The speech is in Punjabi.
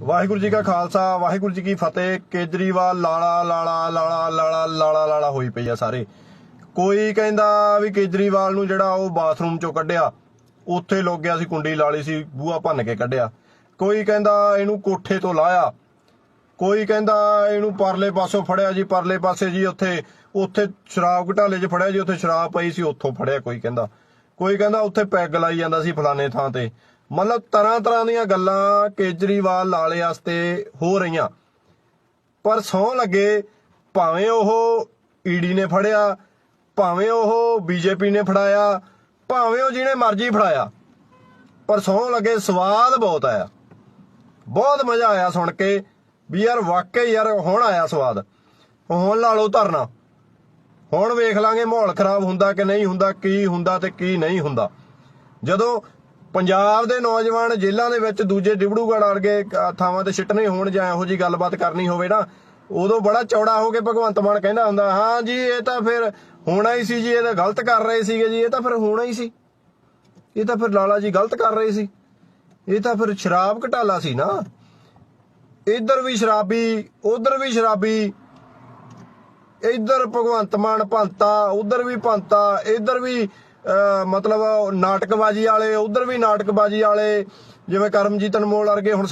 ਵਾਹਿਗੁਰੂ ਜੀ ਕਾ ਖਾਲਸਾ, ਵਾਹਿਗੁਰੂ ਜੀ ਕੀ ਫਤਿਹ। ਕੇਜਰੀਵਾਲ ਲਾਲਾ ਲਾਲਾ ਲਾਲਾ ਲਾਲਾ ਲਾਲਾ ਲਾਲਾ ਹੋਈ ਪਈ ਆ ਸਾਰੇ। ਕੋਈ ਕਹਿੰਦਾ ਵੀ ਕੇਜਰੀਵਾਲ ਨੂੰ ਜਿਹੜਾ ਉਹ ਬਾਥਰੂਮ ਚੋਂ ਕੱਢਿਆ, ਉੱਥੇ ਲੋਕ ਗਿਆ ਸੀ, ਕੁੰਡੀ ਲਾਲੀ ਸੀ, ਬੂਹਾ ਭੰਨ ਕੇ ਕੱਢਿਆ। ਕੋਈ ਕਹਿੰਦਾ ਇਹਨੂੰ ਕੋਠੇ ਤੋਂ ਲਾਇਆ। ਕੋਈ ਕਹਿੰਦਾ ਇਹਨੂੰ ਪਰਲੇ ਪਾਸੋਂ ਫੜਿਆ ਜੀ, ਪਰਲੇ ਪਾਸੇ ਜੀ ਉੱਥੇ ਉੱਥੇ ਸ਼ਰਾਬ ਘਟਾਲੇ 'ਚ ਫੜਿਆ ਜੀ, ਉੱਥੇ ਸ਼ਰਾਬ ਪਈ ਸੀ, ਉੱਥੋਂ ਫੜਿਆ ਕੋਈ ਕਹਿੰਦਾ। ਕੋਈ ਕਹਿੰਦਾ ਉੱਥੇ ਪੈਗ ਲਾਈ ਜਾਂਦਾ ਸੀ ਫਲਾਣੇ ਥਾਂ ਤੇ। ਮਤਲਬ ਤਰ੍ਹਾਂ ਤਰ੍ਹਾਂ ਦੀਆਂ ਗੱਲਾਂ ਕੇਜਰੀਵਾਲ ਲਾਲੇ ਵਾਸਤੇ ਹੋ ਰਹੀਆਂ। ਪਰ ਸੌ ਲੱਗੇ, ਭਾਵੇਂ ਉਹ ਈਡੀ ਨੇ ਫੜਿਆ, ਭਾਵੇਂ ਉਹ ਬੀਜੇਪੀ ਨੇ ਫੜਾਇਆ, ਭਾਵੇਂ ਉਹ ਜਿਹਨੇ ਮਰਜ਼ੀ ਫੜਾਇਆ, ਪਰ ਸੌ ਲੱਗੇ ਸਵਾਦ ਬਹੁਤ ਆਇਆ। ਬਹੁਤ ਮਜ਼ਾ ਆਇਆ ਸੁਣ ਕੇ ਵੀ ਯਾਰ ਵਾਕਈ ਯਾਰ ਹੁਣ ਆਇਆ ਸਵਾਦ। ਹੁਣ ਲਾ ਲਓ ਧਰਨਾ। ਹੁਣ ਵੇਖ ਲਾਂਗੇ ਮਾਹੌਲ ਖਰਾਬ ਹੁੰਦਾ ਕਿ ਨਹੀਂ ਹੁੰਦਾ, ਕੀ ਹੁੰਦਾ ਤੇ ਕੀ ਨਹੀਂ ਹੁੰਦਾ। ਜਦੋਂ ਪੰਜਾਬ ਦੇ ਨੌਜਵਾਨ ਜੇਲ੍ਹਾਂ ਦੇ ਵਿੱਚ ਦੂਜੇ ਡਿਬੜੂਗੜ੍ਹ ਵਰਗੇ ਥਾਵਾਂ ਤੇ ਸਿੱਟਣੇ ਹੋਣ ਜਾਂ ਇਹੋ ਜੀ ਗੱਲਬਾਤ ਕਰਨੀ ਹੋਵੇ ਨਾ, ਉਦੋਂ ਬੜਾ ਚੌੜਾ ਹੋ ਕੇ ਭਗਵੰਤ ਮਾਨ ਕਹਿੰਦਾ ਹੁੰਦਾ, ਹਾਂ ਜੀ, ਇਹ ਤਾਂ ਫਿਰ ਹੋਣਾ ਹੀ ਸੀ ਜੀ, ਇਹ ਤਾਂ ਗਲਤ ਕਰ ਰਹੇ ਸੀਗੇ ਜੀ, ਇਹ ਤਾਂ ਫਿਰ ਹੋਣਾ ਹੀ ਸੀ। ਇਹ ਤਾਂ ਫਿਰ ਲਾਲਾ ਜੀ ਗਲਤ ਕਰ ਰਹੇ ਸੀ। ਇਹ ਤਾਂ ਫਿਰ ਸ਼ਰਾਬ ਘਟਾਲਾ ਸੀ ਨਾ। ਇੱਧਰ ਵੀ ਸ਼ਰਾਬੀ, ਉਧਰ ਵੀ ਸ਼ਰਾਬੀ, ਇੱਧਰ ਭਗਵੰਤ ਮਾਨ ਭੰਤਾ ਉਧਰ ਵੀ ਭੰਤਾ ਇੱਧਰ ਵੀ ਮਤਲਬ ਨਾਟਕਬਾਜ਼ੀ ਵਾਲੇ ਉਧਰ ਵੀ ਨਾਟਕਬਾਜ਼ੀ ਵਾਲੇ ਜਿਵੇਂ ਕਰਮਜੀਤ ਅਨਮੋਲ ਵਰਗੇ ਹੁਣ